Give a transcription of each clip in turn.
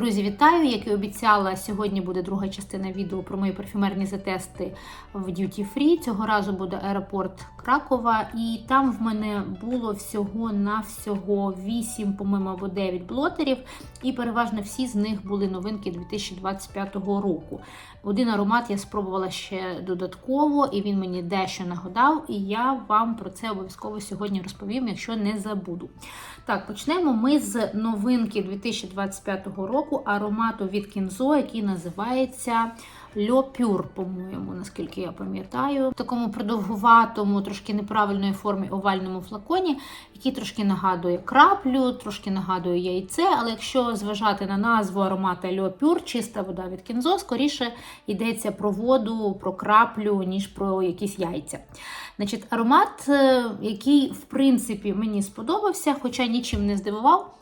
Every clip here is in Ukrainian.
Друзі, вітаю! Як і обіцяла, сьогодні буде друга частина відео про мої парфюмерні затести в Duty Free. Цього разу буде аеропорт Кракова, і там в мене було всього на всього 8, по-моєму, або 9 блотерів, і переважно всі з них були новинки 2025 року. Один аромат я спробувала ще додатково, і він мені дещо нагадав, і я вам про це обов'язково сьогодні розповім, якщо не забуду. Так, почнемо ми з новинки 2025 року аромату від Кінзо, який називається Pure, по-моєму, наскільки я пам'ятаю, в такому продовгуватому, трошки неправильної формі овальному флаконі, який трошки нагадує краплю, трошки нагадує яйце. Але якщо зважати на назву аромата Pure, чиста вода від Кінзо, скоріше йдеться про воду, про краплю, ніж про якісь яйця. Значить, аромат, е, який, в принципі, мені сподобався, хоча нічим не здивував.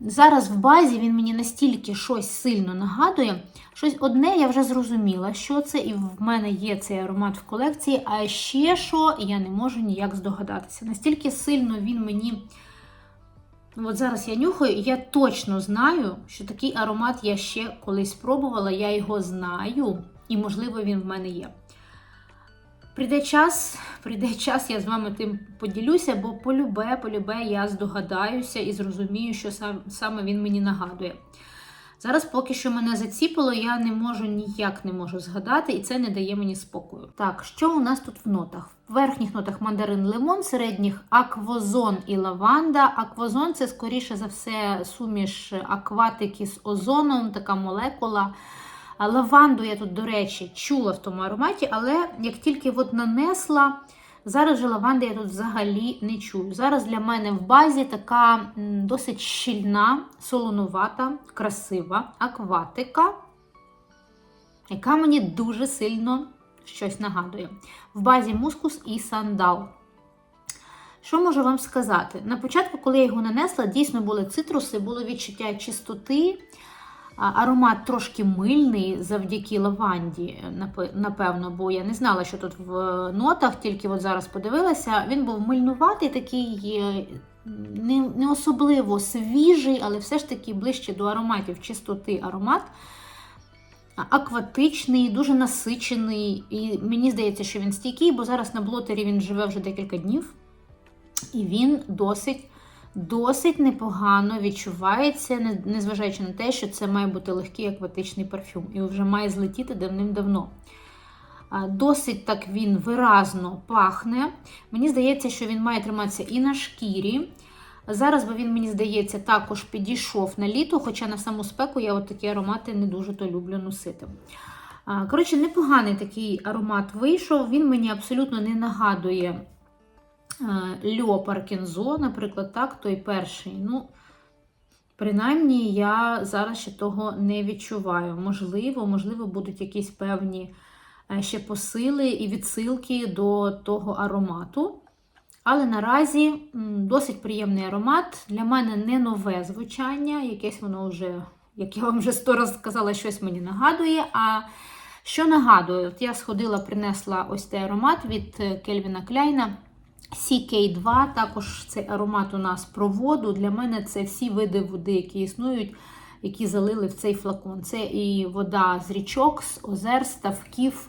Зараз в базі він мені настільки щось сильно нагадує. Щось одне я вже зрозуміла, що це, і в мене є цей аромат в колекції, а ще що я не можу ніяк здогадатися. Настільки сильно він мені. От зараз я нюхаю, і я точно знаю, що такий аромат я ще колись спробувала, я його знаю, і, можливо, він в мене є. Прийде час, прийде час, я з вами тим поділюся, бо полюбе, полюбе, я здогадаюся і зрозумію, що сам, саме він мені нагадує. Зараз, поки що мене заціпило, я не можу ніяк не можу згадати, і це не дає мені спокою. Так, що у нас тут в нотах? В верхніх нотах мандарин лимон, середніх аквозон і лаванда. Аквозон це, скоріше за все, суміш акватики з озоном, така молекула. А Лаванду я тут, до речі, чула в тому ароматі, але як тільки от нанесла, зараз же лаванди я тут взагалі не чую. Зараз для мене в базі така досить щільна, солонувата, красива акватика, яка мені дуже сильно щось нагадує. В базі мускус і сандал. Що можу вам сказати? На початку, коли я його нанесла, дійсно були цитруси, було відчуття чистоти. Аромат трошки мильний завдяки лаванді, напевно, бо я не знала, що тут в нотах, тільки от зараз подивилася. Він був мильнуватий, такий е, не особливо свіжий, але все ж таки ближче до ароматів чистоти аромат. Акватичний, дуже насичений. І мені здається, що він стійкий, бо зараз на блотері він живе вже декілька днів. І він досить досить непогано відчувається, незважаючи на те, що це має бути легкий акватичний парфюм, і вже має злетіти давним-давно. Досить так він виразно пахне. Мені здається, що він має триматися і на шкірі. Зараз би він, мені здається, також підійшов на літо, хоча на саму спеку я от такі аромати не дуже то люблю носити. Коротше, непоганий такий аромат вийшов. Він мені абсолютно не нагадує Льо Паркінзо, наприклад, так, той перший. Ну, принаймні, я зараз ще того не відчуваю. Можливо, можливо, будуть якісь певні е, ще посили і відсилки до того аромату. Але наразі досить приємний аромат. Для мене не нове звучання, якесь воно вже, як я вам вже сто раз сказала, щось мені нагадує. А що нагадує? От я сходила, принесла ось цей аромат від е, Кельвіна Кляйна. CK2, також цей аромат у нас про воду. Для мене це всі види води, які існують, які залили в цей флакон. Це і вода з річок, з озер, ставків,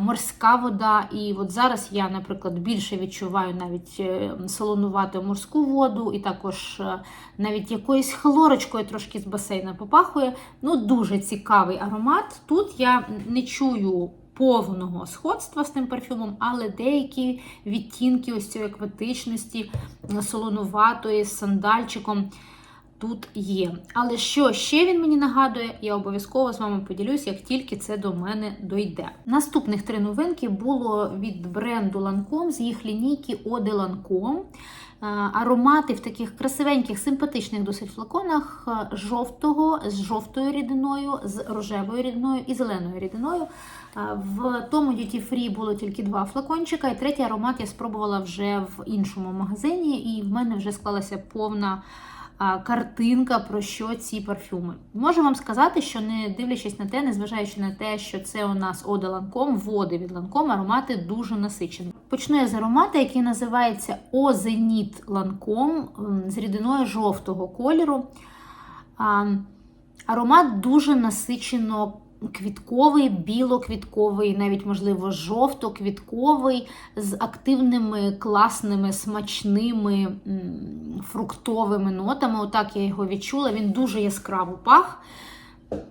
морська вода. І от зараз я, наприклад, більше відчуваю навіть е, солонувату морську воду, і також е, навіть якоюсь хлорочкою трошки з басейна попахує. Ну, дуже цікавий аромат. Тут я не чую повного сходства з тим парфюмом, але деякі відтінки ось цієї акватичності, солонуватої, з сандальчиком тут є. Але що ще він мені нагадує, я обов'язково з вами поділюсь, як тільки це до мене дойде. Наступних три новинки було від бренду Lancome з їх лінійки Eau de Lancome. Е, Аромати в таких красивеньких, симпатичних досить флаконах е, жовтого, з жовтою рідиною, з рожевою рідиною і зеленою рідиною. Е, В тому Duty Free було тільки два флакончика, і третій аромат я спробувала вже в іншому магазині, і в мене вже склалася повна картинка про що ці парфюми. Можу вам сказати, що не дивлячись на те, незважаючи на те, що це у нас Ода Ланком, води від Ланком, аромати дуже насичені. Почну я з аромата, який називається Озеніт Ланком з рідиною жовтого кольору. Аромат дуже насичено квітковий, білоквітковий, навіть, можливо, жовто-квітковий, з активними, класними, смачними фруктовими нотами. Отак я його відчула. Він дуже яскраво пах.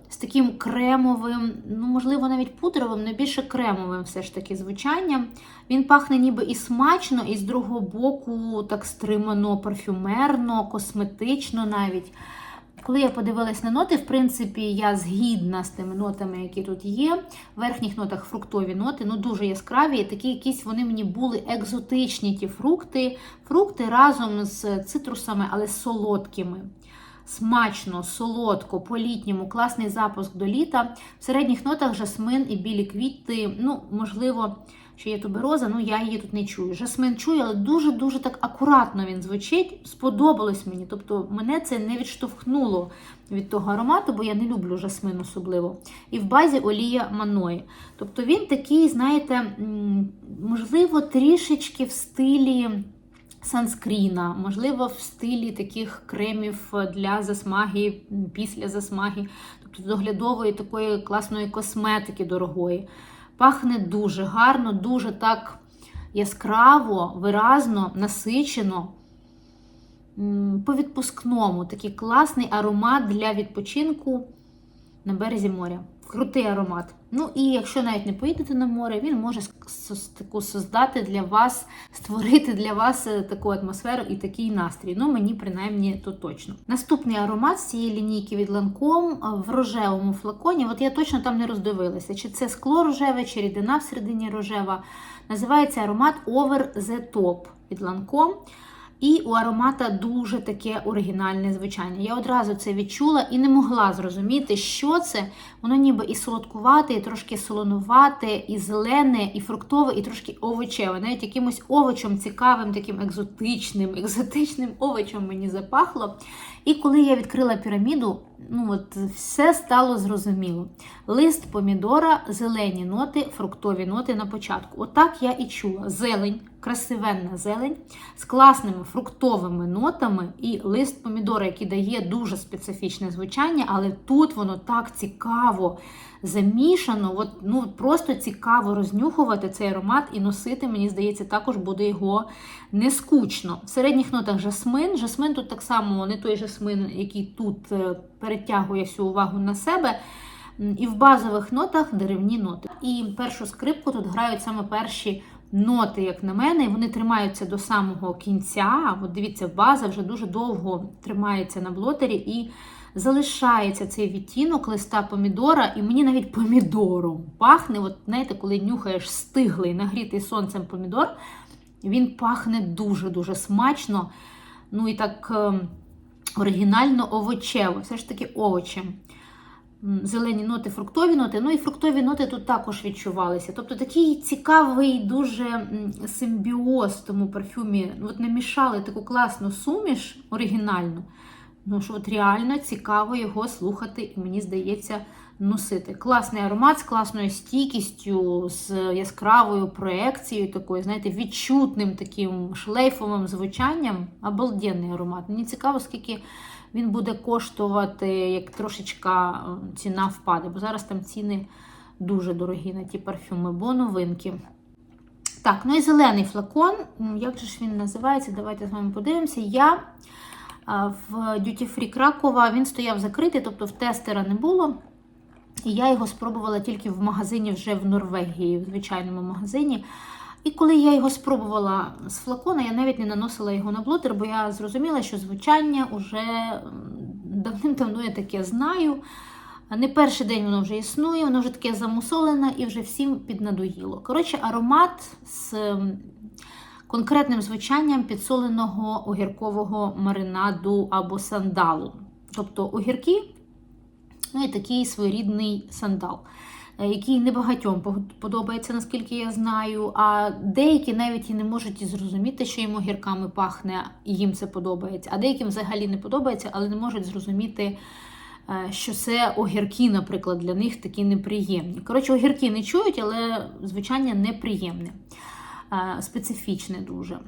З таким кремовим, ну, можливо, навіть пудровим, але більше кремовим все ж таки звучанням. Він пахне ніби і смачно, і з другого боку так стримано, парфюмерно, косметично навіть. Коли я подивилась на ноти, в принципі, я згідна з тими нотами, які тут є. В верхніх нотах фруктові ноти, ну дуже яскраві. і Такі якісь вони мені були екзотичні, ті фрукти. Фрукти разом з цитрусами, але солодкими. Смачно, солодко, по-літньому, класний запуск до літа. В середніх нотах жасмин і білі квіти. Ну, можливо, що є тубероза, ну я її тут не чую. Жасмин чую, але дуже-дуже так акуратно він звучить. Сподобалось мені. Тобто мене це не відштовхнуло від того аромату, бо я не люблю жасмин особливо. І в базі олія маної. Тобто він такий, знаєте, можливо, трішечки в стилі. Санскріна, можливо, в стилі таких кремів для засмаги, після засмаги, тобто доглядової такої класної косметики дорогої. Пахне дуже гарно, дуже так яскраво, виразно, насичено. По відпускному такий класний аромат для відпочинку на березі моря. Крутий аромат. Ну і якщо навіть не поїдете на море, він може таку создати для вас, створити для вас е, таку атмосферу і такий настрій. Ну, мені принаймні то точно. Наступний аромат з цієї лінійки від Lancome в рожевому флаконі. От я точно там не роздивилася, чи це скло рожеве, чи рідина всередині рожева. Називається аромат Over the Top від Lancome. І у аромата дуже таке оригінальне звучання. Я одразу це відчула і не могла зрозуміти, що це. Воно ніби і солодкувате, і трошки солонувате, і зелене, і фруктове, і трошки овочеве. Навіть якимось овочем цікавим, таким екзотичним, екзотичним овочем мені запахло. І коли я відкрила піраміду, ну от все стало зрозуміло. Лист помідора, зелені ноти, фруктові ноти на початку. Отак я і чула. Зелень, красивенна зелень з класними фруктовими нотами, і лист помідора, який дає дуже специфічне звучання, але тут воно так цікаво замішано. От, ну Просто цікаво рознюхувати цей аромат і носити, мені здається, також буде його не скучно. В середніх нотах жасмин. Жасмин тут так само не той жасмин, який тут е, перетягує всю увагу на себе. І в базових нотах деревні ноти. І першу скрипку тут грають саме перші ноти, як на мене, і вони тримаються до самого кінця. От дивіться, база вже дуже довго тримається на блотері і залишається цей відтінок листа помідора, і мені навіть помідором пахне. От знаєте, коли нюхаєш стиглий, нагрітий сонцем помідор, він пахне дуже-дуже смачно. Ну і так ем, оригінально овочево, все ж таки овочем зелені ноти, фруктові ноти. Ну і фруктові ноти тут також відчувалися. Тобто такий цікавий дуже симбіоз в тому парфюмі. От намішали таку класну суміш оригінальну. Ну, що от реально цікаво його слухати, і мені здається, носити. Класний аромат з класною стійкістю, з яскравою проекцією, такою, знаєте, відчутним таким шлейфовим звучанням. Обалденний аромат. Мені цікаво, скільки він буде коштувати, як трошечка ціна впаде, бо зараз там ціни дуже дорогі на ті парфюми, бо новинки. Так, ну і зелений флакон. Як же ж він називається? Давайте з вами подивимося. Я в Duty Free Кракова він стояв закритий, тобто в тестера не було. І я його спробувала тільки в магазині вже в Норвегії, в звичайному магазині. І коли я його спробувала з флакона, я навіть не наносила його на блотер, бо я зрозуміла, що звучання вже давним-давно я таке знаю. Не перший день воно вже існує, воно вже таке замусолене і вже всім піднадоїло. Коротше, аромат з конкретним звучанням підсоленого огіркового маринаду або сандалу. Тобто огірки, ну і такий своєрідний сандал. Е, який небагатьом подобається, наскільки я знаю. А деякі навіть і не можуть і зрозуміти, що їм огірками пахне, і їм це подобається. А деяким взагалі не подобається, але не можуть зрозуміти, е, що це огірки, наприклад, для них такі неприємні. Коротше, огірки не чують, але звичайно неприємне, е, специфічне дуже.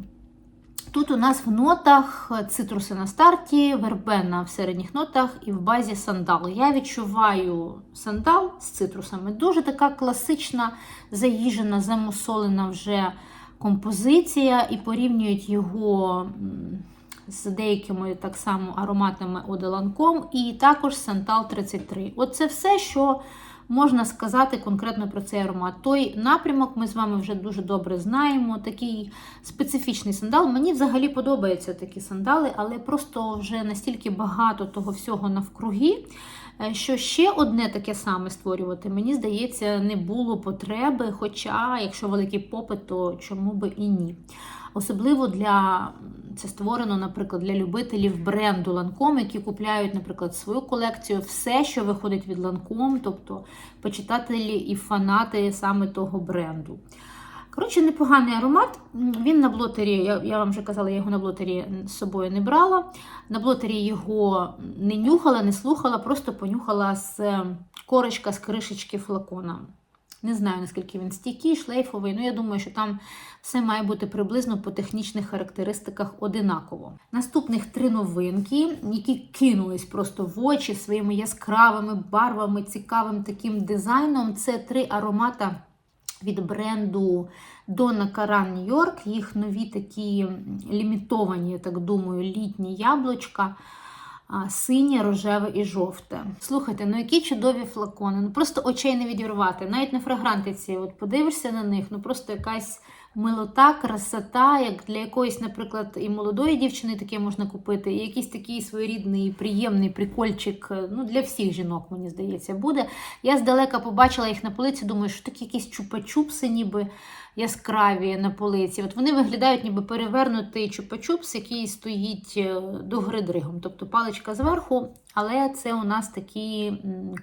Тут у нас в нотах цитруси на старті, вербена в середніх нотах і в базі сандал. Я відчуваю сандал з цитрусами. Дуже така класична, заїжена, замусолена вже композиція, і порівнюють його з деякими так само ароматними оделанком, і також Сантал 33. От це все, що можна сказати конкретно про цей аромат. Той напрямок ми з вами вже дуже добре знаємо. Такий специфічний сандал. Мені взагалі подобаються такі сандали, але просто вже настільки багато того всього навкруги. Е, що ще одне таке саме створювати, мені здається, не було потреби. Хоча, якщо великий попит, то чому би і ні. Особливо для це створено, наприклад, для любителів бренду Lancome, які купляють, наприклад, свою колекцію, все, що виходить від Lancome, тобто почитателі і фанати саме того бренду. Коротше, непоганий аромат. Він на блотері, я я вам вже казала, я його на блотері з собою не брала. На блотері його не нюхала, не слухала, просто понюхала з корочка з кришечки флакона. Не знаю, наскільки він стійкий, шлейфовий. Ну, я думаю, що там все має бути приблизно по технічних характеристиках одинаково. Наступних три новинки, які кинулись просто в очі своїми яскравими барвами, цікавим таким дизайном. Це три аромата від бренду Donna Karan New York. Їх нові такі лімітовані, я так думаю, літні яблучка синє, рожеве і жовте. Слухайте, ну які чудові флакони. Ну просто очей не відірвати. Навіть на фрагрантиці, от подивишся на них, ну просто якась милота, красота, як для якоїсь, наприклад, і молодої дівчини таке можна купити, і якийсь такий своєрідний, приємний прикольчик. Ну, для всіх жінок, мені здається, буде. Я здалека побачила їх на полиці, думаю, що такі якісь чупа-чупси, ніби яскраві на полиці. От Вони виглядають, ніби перевернутий чупа-чупс, який стоїть е, до гри. Тобто паличка зверху, але це у нас такі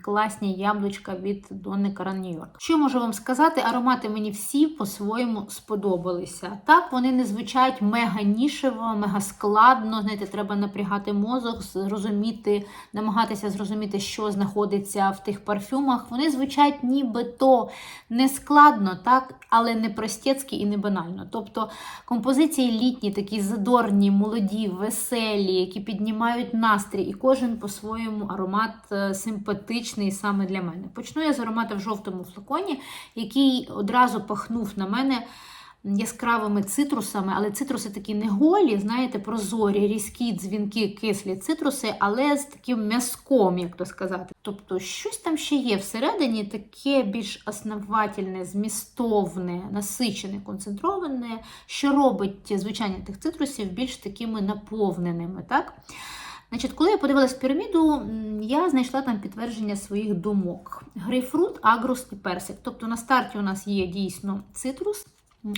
класні яблучка від Донни Каран Нью-Йорк. Що можу вам сказати? Аромати мені всі по-своєму сподобалися. Так, вони не звучать мега нішево, мега складно. Знаєте, треба напрягати мозок, зрозуміти, намагатися зрозуміти, що знаходиться в тих парфюмах. Вони звучать нібито не складно, так, але не простецькі і не банально. Тобто композиції літні, такі задорні, молоді, веселі, які піднімають настрій, і кожен по-своєму аромат е, симпатичний саме для мене. Почну я з аромата в жовтому флаконі, який одразу пахнув на мене яскравими цитрусами, але цитруси такі не голі, знаєте, прозорі, різкі, дзвінки, кислі цитруси, але з таким м'язком, як то сказати. Тобто, щось там ще є всередині, таке більш основательне, змістовне, насичене, концентроване, що робить звучання тих цитрусів більш такими наповненими. так? Значить, Коли я подивилась піраміду, я знайшла там підтвердження своїх думок: грейпфрут, агрус і персик. Тобто на старті у нас є дійсно цитрус.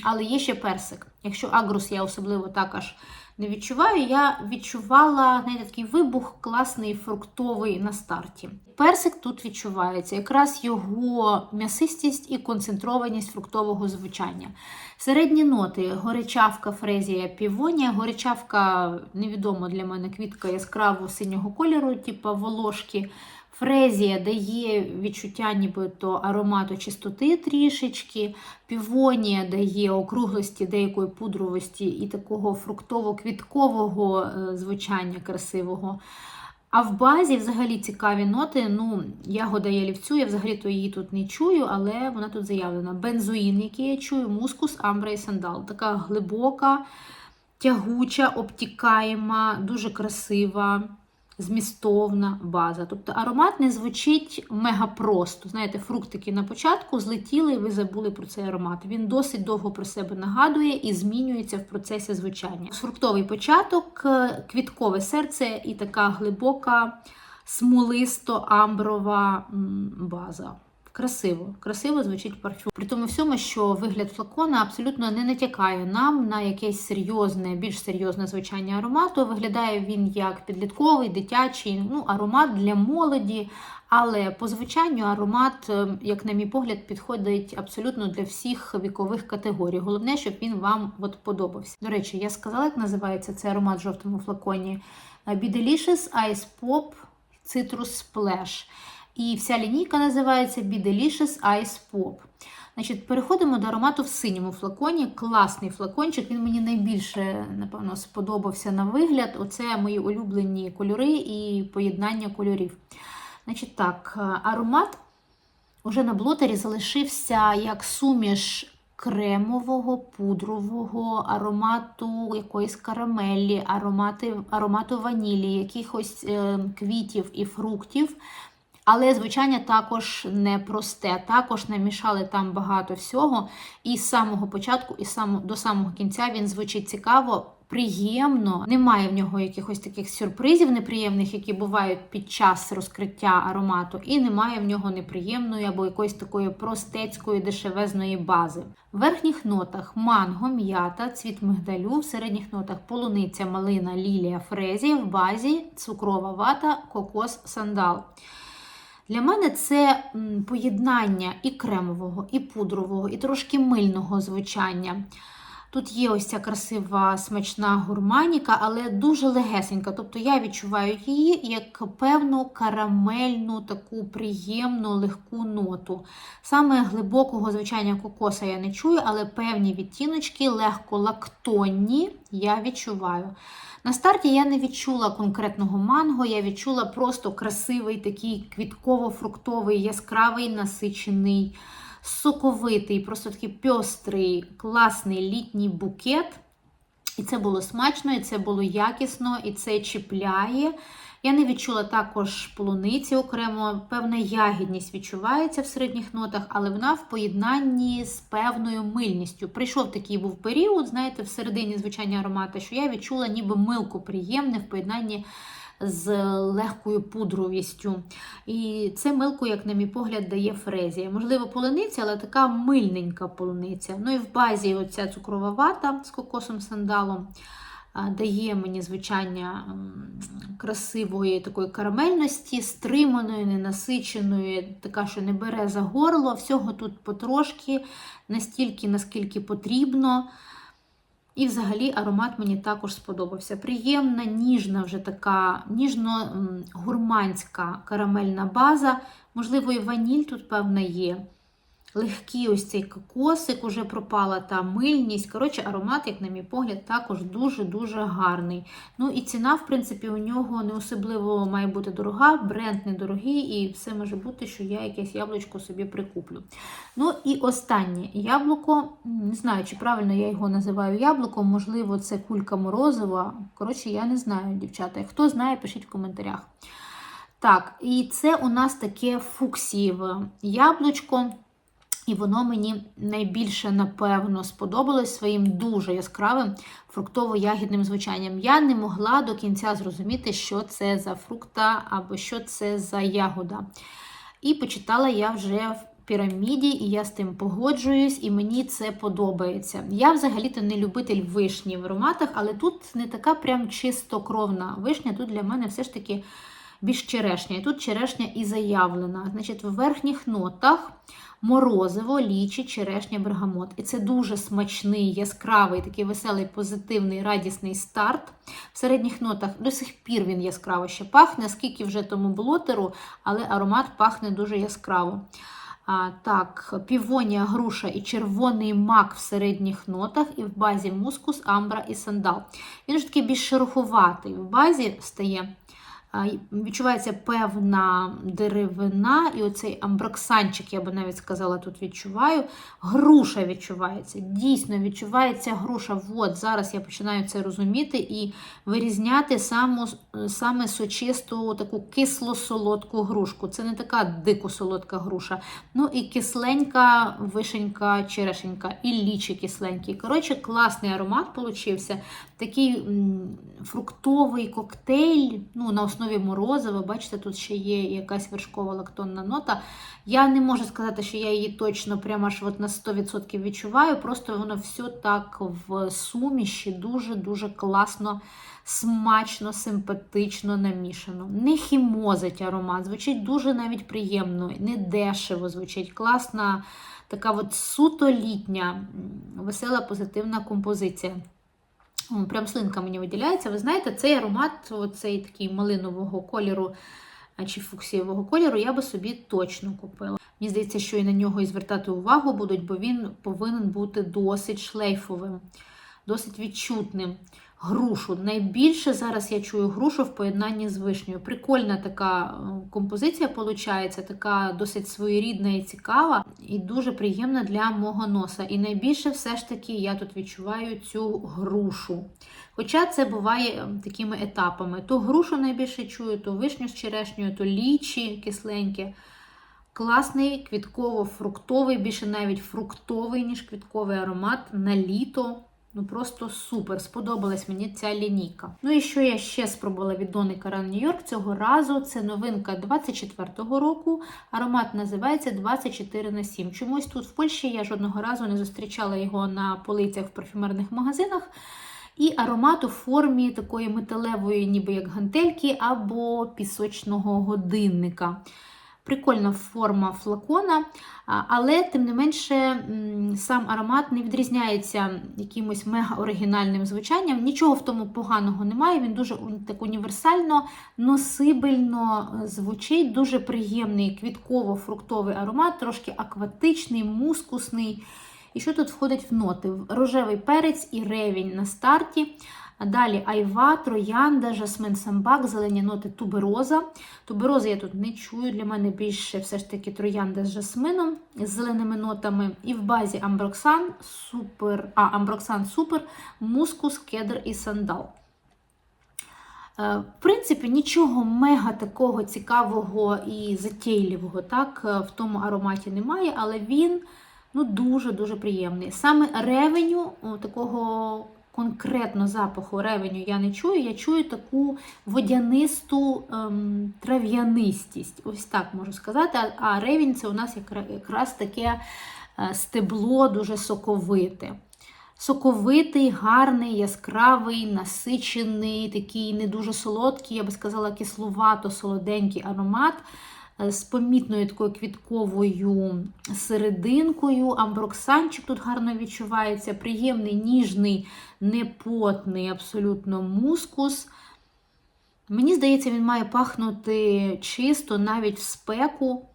Але є ще персик. Якщо агрус я особливо також не відчуваю, я відчувала знаєте, такий вибух класний фруктовий на старті. Персик тут відчувається, якраз його м'ясистість і концентрованість фруктового звучання. Середні ноти горячавка, фрезія, півонія. Горячавка невідомо для мене квітка яскраво синього кольору, типу волошки. Фрезія дає відчуття нібито аромату чистоти трішечки, півонія дає округлості деякої пудровості і такого фруктово-квіткового е, звучання красивого. А в базі взагалі цікаві ноти. ну, Ягода ялівцю, я взагалі-то її тут не чую, але вона тут заявлена. Бензоїн, який я чую, мускус, амбра і сандал. Така глибока, тягуча, обтікаєма, дуже красива змістовна база. Тобто аромат не звучить мега просто. Знаєте, фруктики на початку злетіли, і ви забули про цей аромат. Він досить довго про себе нагадує і змінюється в процесі звучання. Фруктовий початок, квіткове серце і така глибока, смолисто-амброва база. Красиво, красиво звучить парфюм. При тому всьому, що вигляд флакона абсолютно не натякає нам на якесь серйозне, більш серйозне звучання аромату. Виглядає він як підлітковий, дитячий ну, аромат для молоді. Але по звучанню аромат, е, як на мій погляд, підходить абсолютно для всіх вікових категорій. Головне, щоб він вам от подобався. До речі, я сказала, як називається цей аромат в жовтому флаконі. Be Delicious Ice Pop Citrus Splash. І вся лінійка називається Be Delicious Ice Pop. Значить, переходимо до аромату в синьому флаконі. Класний флакончик. Він мені найбільше, напевно, сподобався на вигляд. Оце мої улюблені кольори і поєднання кольорів. Значить, так, аромат уже на блотері залишився як суміш кремового, пудрового, аромату якоїсь карамелі, аромати, аромату ванілі, якихось е, квітів і фруктів. Але звучання також непросте. Також намішали там багато всього. І з самого початку, і до самого кінця він звучить цікаво, приємно. Немає в нього якихось таких сюрпризів неприємних, які бувають під час розкриття аромату, і немає в нього неприємної або якоїсь такої простецької дешевезної бази. В верхніх нотах манго, м'ята, цвіт мигдалю, в середніх нотах полуниця, малина, лілія, фрезі, в базі цукрова вата, кокос, сандал. Для мене це поєднання і кремового, і пудрового, і трошки мильного звучання. Тут є ось ця красива смачна гурманіка, але дуже легесенька. Тобто я відчуваю її як певну карамельну, таку приємну, легку ноту. Саме глибокого звучання кокоса я не чую, але певні відтіночки легко лактонні я відчуваю. На старті я не відчула конкретного манго, я відчула просто красивий такий квітково-фруктовий, яскравий насичений, соковитий, просто такий пьострий, класний літній букет. І це було смачно, і це було якісно, і це чіпляє. Я не відчула також полуниці окремо, певна ягідність відчувається в середніх нотах, але вона в поєднанні з певною мильністю. Прийшов такий був період, знаєте, в середині звучання аромата, що я відчула ніби милку приємне в поєднанні з легкою пудровістю. І це милку, як на мій погляд, дає фрезія. Можливо, полуниця, але така мильненька полуниця. Ну і в базі оця цукрова вата з кокосом сандалом дає мені звучання красивої такої карамельності, стриманої, ненасиченої, така, що не бере за горло. Всього тут потрошки, настільки, наскільки потрібно. І взагалі аромат мені також сподобався. Приємна, ніжна, вже така ніжно-гурманська карамельна база. Можливо, і ваніль тут, певна, є легкий ось цей кокосик, уже пропала та мильність. Коротше, аромат, як на мій погляд, також дуже-дуже гарний. Ну і ціна, в принципі, у нього не особливо має бути дорога, бренд недорогий, і все може бути, що я якесь яблучко собі прикуплю. Ну і останнє яблуко, не знаю, чи правильно я його називаю яблуком, можливо, це кулька морозива. Коротше, я не знаю, дівчата. Хто знає, пишіть в коментарях. Так, і це у нас таке фуксієве яблучко. І воно мені найбільше, напевно, сподобалось своїм дуже яскравим фруктово-ягідним звучанням. Я не могла до кінця зрозуміти, що це за фрукта або що це за ягода. І почитала я вже в піраміді, і я з тим погоджуюсь, і мені це подобається. Я взагалі-то не любитель вишні в ароматах, але тут не така прям чистокровна вишня. Тут для мене все ж таки більш черешня. І тут черешня і заявлена. Значить, в верхніх нотах морозиво, лічі, черешня, бергамот. І це дуже смачний, яскравий, такий веселий, позитивний, радісний старт. В середніх нотах до сих пір він яскраво ще пахне, скільки вже тому блотеру, але аромат пахне дуже яскраво. А, Так, півонія, груша і червоний мак в середніх нотах, і в базі мускус, амбра і сандал. Він ж такий більш шероховатий. В базі стає Відчувається певна деревина, і оцей амброксанчик, я би навіть сказала, тут відчуваю. Груша відчувається. Дійсно відчувається груша. От зараз я починаю це розуміти і вирізняти саму, саме сочисту таку кисло-солодку грушку. Це не така дико солодка груша. Ну і кисленька вишенька, черешенька, і лічі кисленький. Коротше, класний аромат получився. Такий фруктовий коктейль. ну, на основі основі морозива. Бачите, тут ще є якась вершкова лактонна нота. Я не можу сказати, що я її точно прямо аж от на 100% відчуваю. Просто воно все так в суміші дуже-дуже класно, смачно, симпатично намішано. Не хімозить аромат, звучить дуже навіть приємно, не дешево звучить. Класна, така от суто літня, весела, позитивна композиція. Прям слинка мені виділяється. Ви знаєте, цей аромат, цей такий малинового кольору чи фуксієвого кольору, я би собі точно купила. Мені здається, що і на нього і звертати увагу будуть, бо він повинен бути досить шлейфовим, досить відчутним. Грушу. Найбільше зараз я чую грушу в поєднанні з вишнею. Прикольна така е, композиція виходить, така досить своєрідна і цікава, і дуже приємна для мого носа. І найбільше все ж таки я тут відчуваю цю грушу. Хоча це буває е, такими етапами: то грушу найбільше чую, то вишню з черешнею, то лічі кисленьке. Класний квітково-фруктовий, більше навіть фруктовий, ніж квітковий аромат на літо. Ну просто супер. Сподобалась мені ця лінійка. Ну і що я ще спробувала від Дони Карен Нью-Йорк цього разу? Це новинка 24-го року. Аромат називається 24 на 7. Чомусь тут в Польщі я жодного разу не зустрічала його на полицях в парфюмерних магазинах. І аромат у формі такої металевої, ніби як гантельки, або пісочного годинника. Прикольна форма флакона, але, тим не менше, сам аромат не відрізняється якимось мега-оригінальним звучанням. Нічого в тому поганого немає. Він дуже так універсально, носибельно звучить, дуже приємний квітково-фруктовий аромат, трошки акватичний, мускусний. І що тут входить в ноти? Рожевий перець і ревінь на старті. Далі айва, троянда, жасмин самбак, зелені ноти тубероза. Тубероза я тут не чую, для мене більше все ж таки троянда з жасмином, з зеленими нотами. І в базі амброксан, супер, а, амброксан супер, мускус, кедр і сандал. Е, в принципі, нічого мега такого цікавого і затейливого так, е, в тому ароматі немає, але він ну, дуже-дуже приємний. Саме ревеню такого конкретно запаху ревеню я не чую, я чую таку водянисту ем, трав'янистість. Ось так можу сказати. А, ревень це у нас якраз таке е, стебло дуже соковите. Соковитий, гарний, яскравий, насичений, такий не дуже солодкий, я би сказала, кислувато-солоденький аромат. Е, з помітною такою квітковою серединкою. Амброксанчик тут гарно відчувається, приємний, ніжний, непотний, абсолютно мускус. Мені здається, він має пахнути чисто навіть в спеку.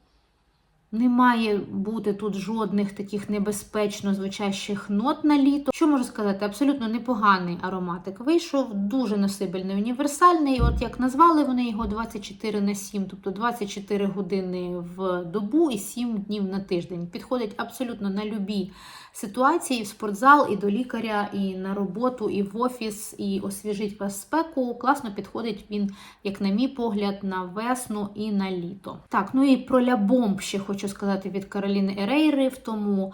Не має бути тут жодних таких небезпечно звучащих нот на літо. Що можу сказати? Абсолютно непоганий ароматик вийшов, дуже носибельний, універсальний. От як назвали вони його 24 на 7, тобто 24 години в добу і 7 днів на тиждень. Підходить абсолютно на любі ситуації, в спортзал, і до лікаря, і на роботу, і в офіс, і освіжить вас спеку. Класно підходить він, як на мій погляд, на весну і на літо. Так, ну і про лябомб ще хочу сказати від Кароліни Ерейри в тому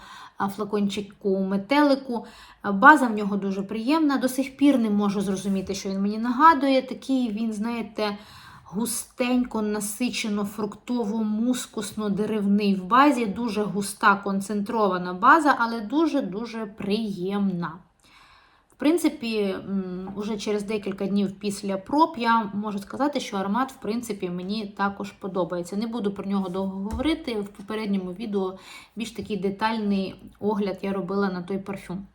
флакончику метелику. База в нього дуже приємна. До сих пір не можу зрозуміти, що він мені нагадує. Такий він, знаєте, густенько насичено, фруктово, мускусно деревний в базі. Дуже густа, концентрована база, але дуже-дуже приємна. В принципі, уже через декілька днів після проб я можу сказати, що аромат, в принципі, мені також подобається. Не буду про нього довго говорити. В попередньому відео більш такий детальний огляд я робила на той парфюм.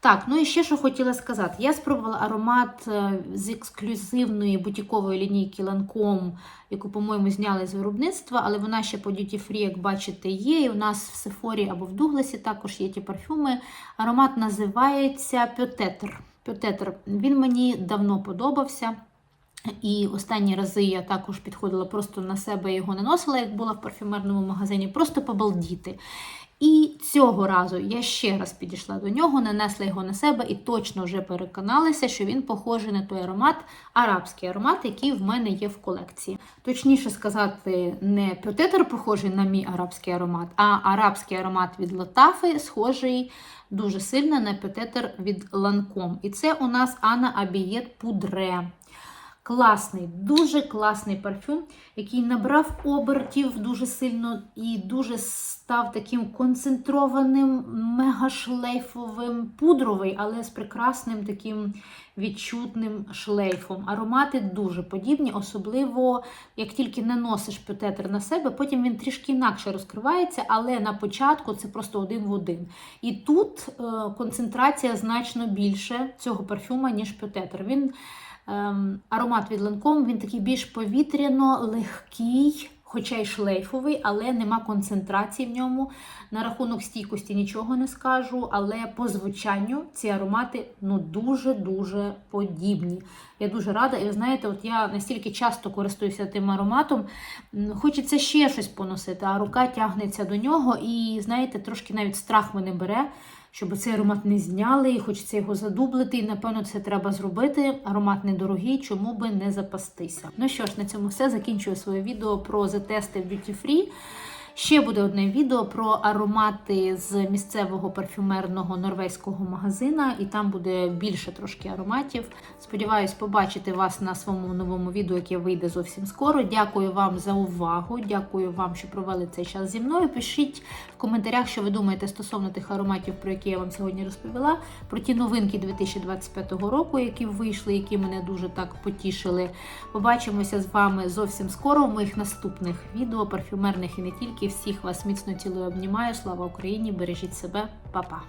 Так, ну і ще що хотіла сказати. Я спробувала аромат е, з ексклюзивної бутікової лінійки Lancome, яку, по-моєму, зняли з виробництва, але вона ще по Duty Free, як бачите, є. І у нас в Сефорі або в Дугласі також є ті парфюми. Аромат називається Пьотетр. Пьотетр. Він мені давно подобався. І останні рази я також підходила просто на себе його наносила, як була в парфюмерному магазині, просто побалдіти. І цього разу я ще раз підійшла до нього, нанесла його на себе і точно вже переконалася, що він похожий на той аромат, арабський аромат, який в мене є в колекції. Точніше сказати, не пьотетер похожий на мій арабський аромат, а арабський аромат від Латафи схожий дуже сильно на пьотетер від Ланком. І це у нас Анна Абієт Пудре. Класний, дуже класний парфюм, який набрав обертів дуже сильно і дуже став таким концентрованим, мегашлейфовим, пудровий, але з прекрасним таким відчутним шлейфом. Аромати дуже подібні, особливо, як тільки наносиш пететр на себе, потім він трішки інакше розкривається, але на початку це просто один в один. І тут е концентрація значно більше цього парфюма, ніж пететр. Він аромат від Lancome, він такий більш повітряно, легкий, хоча й шлейфовий, але нема концентрації в ньому. На рахунок стійкості нічого не скажу, але по звучанню ці аромати ну дуже-дуже подібні. Я дуже рада. І ви знаєте, от я настільки часто користуюся тим ароматом, хочеться ще щось поносити, а рука тягнеться до нього, і знаєте, трошки навіть страх мене бере. Щоб цей аромат не зняли, і хочеться його задублити. І напевно це треба зробити. Аромат недорогий, чому би не запастися. Ну що ж, на цьому все. Закінчую своє відео про затести в Duty Free. Ще буде одне відео про аромати з місцевого парфюмерного норвезького магазина, і там буде більше трошки ароматів. Сподіваюсь побачити вас на своєму новому відео, яке вийде зовсім скоро. Дякую вам за увагу. Дякую вам, що провели цей час зі мною. Пишіть в коментарях, що ви думаєте стосовно тих ароматів, про які я вам сьогодні розповіла, про ті новинки 2025 року, які вийшли, які мене дуже так потішили. Побачимося з вами зовсім скоро в моїх наступних відео, парфюмерних і не тільки. Всіх вас міцно цілую обнімаю. Слава Україні! Бережіть себе, Па-па!